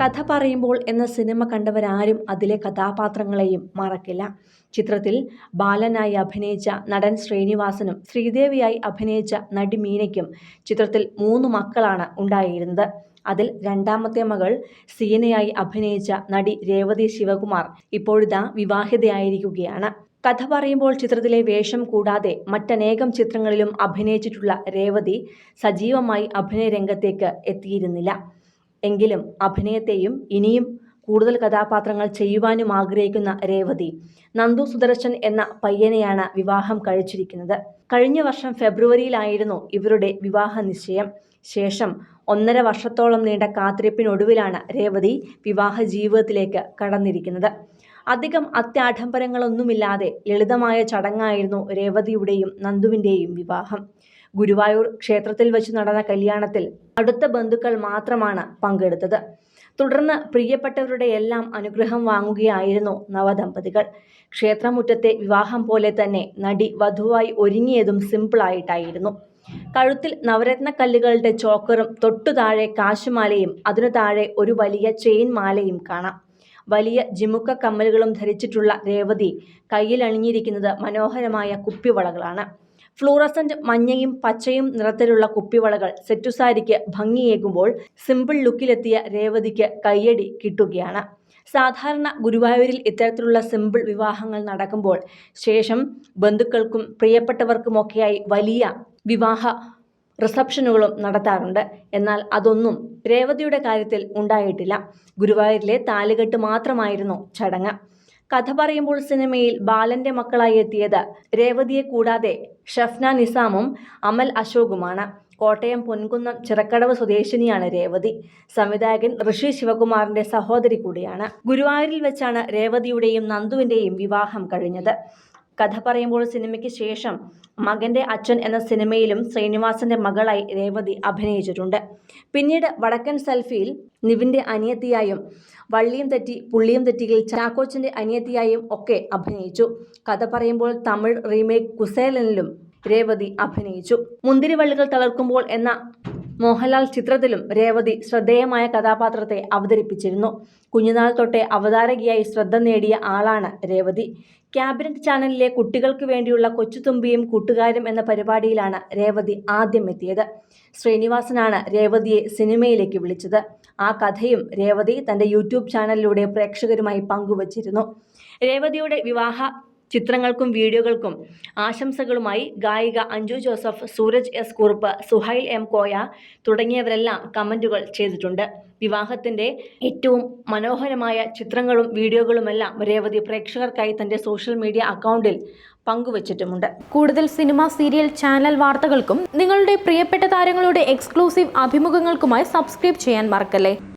കഥ പറയുമ്പോൾ എന്ന സിനിമ കണ്ടവരാരും അതിലെ കഥാപാത്രങ്ങളെയും മറക്കില്ല. ചിത്രത്തിൽ ബാലനായി അഭിനയിച്ച നടൻ ശ്രീനിവാസനും ശ്രീദേവിയായി അഭിനയിച്ച നടി മീനയ്ക്കും ചിത്രത്തിൽ മൂന്ന് മക്കളാണ് ഉണ്ടായിരുന്നത്. അതിൽ രണ്ടാമത്തെ മകൾ സീനയായി അഭിനയിച്ച നടി രേവതി ശിവകുമാർ ഇപ്പോഴിതാ വിവാഹിതയായിരിക്കുകയാണ്. കഥ പറയുമ്പോൾ ചിത്രത്തിലെ വേഷം കൂടാതെ മറ്റനേകം ചിത്രങ്ങളിലും അഭിനയിച്ചിട്ടുള്ള രേവതി സജീവമായി അഭിനയ രംഗത്തേക്ക് എത്തിയിരുന്നില്ല. എങ്കിലും അഭിനയത്തെയും ഇനിയും കൂടുതൽ കഥാപാത്രങ്ങൾ ചെയ്യുവാനും ആഗ്രഹിക്കുന്ന രേവതി നന്ദു സുദർശൻ എന്ന പയ്യനെയാണ് വിവാഹം കഴിച്ചിരിക്കുന്നത്. കഴിഞ്ഞ വർഷം ഫെബ്രുവരിയിലായിരുന്നു ഇവരുടെ വിവാഹ നിശ്ചയം. ശേഷം ഒന്നര വർഷത്തോളം നീണ്ട കാത്തിരിപ്പിനൊടുവിലാണ് രേവതി വിവാഹ ജീവിതത്തിലേക്ക് കടന്നിരിക്കുന്നത്. അധികം അത്യാഡംബരങ്ങളൊന്നുമില്ലാതെ ലളിതമായ ചടങ്ങായിരുന്നു രേവതിയുടെയും നന്ദുവിന്റെയും വിവാഹം. ഗുരുവായൂർ ക്ഷേത്രത്തിൽ വെച്ച് നടന്ന കല്യാണത്തിൽ അടുത്ത ബന്ധുക്കൾ മാത്രമാണ് പങ്കെടുത്തത്. തുടർന്ന് പ്രിയപ്പെട്ടവരുടെ എല്ലാം അനുഗ്രഹം വാങ്ങുകയായിരുന്നു നവദമ്പതികൾ. ക്ഷേത്രമുറ്റത്തെ വിവാഹം പോലെ തന്നെ നടി വധുവായി ഒരുങ്ങിയതും സിമ്പിളായിട്ടായിരുന്നു കഴുത്തിൽ നവരത്ന കല്ലുകളുടെ ചോക്കറും തൊട്ടു താഴെ കാശുമാലയും അതിനു താഴെ ഒരു വലിയ ചെയിൻ മാലയും കാണാം. വലിയ ജിമുക്ക കമ്മലുകളും ധരിച്ചിട്ടുള്ള രേവതി കയ്യിലണിഞ്ഞിരിക്കുന്നത് മനോഹരമായ കുപ്പിവളകളാണ്. ഫ്ലൂറസന്റ് മഞ്ഞയും പച്ചയും നിറത്തിലുള്ള കുപ്പിവളകൾ സെറ്റുസാരിക്ക് ഭംഗിയേകുമ്പോൾ സിമ്പിൾ ലുക്കിലെത്തിയ രേവതിക്ക് കയ്യടി കിട്ടുകയാണ്. സാധാരണ ഗുരുവായൂരിൽ ഇത്തരത്തിലുള്ള സിമ്പിൾ വിവാഹങ്ങൾ നടക്കുമ്പോൾ ശേഷം ബന്ധുക്കൾക്കും പ്രിയപ്പെട്ടവർക്കുമൊക്കെയായി വലിയ വിവാഹ റിസപ്ഷനുകളും നടത്താറുണ്ട്. എന്നാൽ അതൊന്നും രേവതിയുടെ കാര്യത്തിൽ ഉണ്ടായിട്ടില്ല. ഗുരുവായൂരിലെ താലുകെട്ട് മാത്രമായിരുന്നു ചടങ്ങ്. കഥ പറയുമ്പോൾ സിനിമയിൽ ബാലന്റെ മക്കളായി എത്തിയത് രേവതിയെ കൂടാതെ ഷഫ്ന നിസാമും അമൽ അശോകുമാണ്. കോട്ടയം പൊൻകുന്നം ചിറക്കടവ് സ്വദേശിനിയാണ് രേവതി. സംവിധായകൻ ഋഷി ശിവകുമാറിന്റെ സഹോദരി കൂടിയാണ്. ഗുരുവായൂരിൽ വെച്ചാണ് രേവതിയുടെയും നന്ദുവിന്റെയും വിവാഹം കഴിഞ്ഞത്. കഥ പറയുമ്പോൾ സിനിമയ്ക്ക് ശേഷം മകന്റെ അച്ഛൻ എന്ന സിനിമയിലും ശ്രീനിവാസന്റെ മകളായി രേവതി അഭിനയിച്ചിട്ടുണ്ട്. പിന്നീട് വടക്കൻ സെൽഫിയിൽ നിവിന്റെ അനിയത്തിയായും വള്ളിയും തെറ്റി പുള്ളിയും തെറ്റിയിൽ ചാക്കോച്ചിന്റെ അനിയത്തിയായും ഒക്കെ അഭിനയിച്ചു. കഥ പറയുമ്പോൾ തമിഴ് റീമേക്ക് കുസേലനിലും രേവതി അഭിനയിച്ചു. മുന്തിരിവള്ളികൾ തളർക്കുമ്പോൾ എന്ന മോഹൻലാൽ ചിത്രത്തിലും രേവതി ശ്രദ്ധേയമായ കഥാപാത്രത്തെ അവതരിപ്പിച്ചിരുന്നു. കുഞ്ഞുനാൾ തൊട്ടേ അവതാരകയായി ശ്രദ്ധ നേടിയ ആളാണ് രേവതി. ക്യാബിനറ്റ് ചാനലിലെ കുട്ടികൾക്ക് വേണ്ടിയുള്ള കൊച്ചുതുമ്പിയും കൂട്ടുകാരും എന്ന പരിപാടിയിലാണ് രേവതി ആദ്യം എത്തിയത്. ശ്രീനിവാസനാണ് രേവതിയെ സിനിമയിലേക്ക് വിളിച്ചത്. ആ കഥയും രേവതി തന്റെ യൂട്യൂബ് ചാനലിലൂടെ പ്രേക്ഷകരുമായി പങ്കുവച്ചിരുന്നു. രേവതിയുടെ വിവാഹ ചിത്രങ്ങൾക്കും വീഡിയോകൾക്കും ആശംസകളുമായി ഗായിക അഞ്ജു ജോസഫ് സൂരജ് എസ് കുറുപ്പ് സുഹൈൽ എം കോയ തുടങ്ങിയവരെല്ലാം കമന്റുകൾ ചെയ്തിട്ടുണ്ട്. വിവാഹത്തിന്റെ ഏറ്റവും മനോഹരമായ ചിത്രങ്ങളും വീഡിയോകളുമെല്ലാം രേവതി പ്രേക്ഷകർക്കായി തന്റെ സോഷ്യൽ മീഡിയ അക്കൗണ്ടിൽ പങ്കുവച്ചിട്ടുമുണ്ട്. കൂടുതൽ സിനിമ സീരിയൽ ചാനൽ വാർത്തകൾക്കും നിങ്ങളുടെ പ്രിയപ്പെട്ട താരങ്ങളുടെ എക്സ്ക്ലൂസീവ് അഭിമുഖങ്ങൾക്കുമായി സബ്സ്ക്രൈബ് ചെയ്യാൻ മറക്കല്ലേ?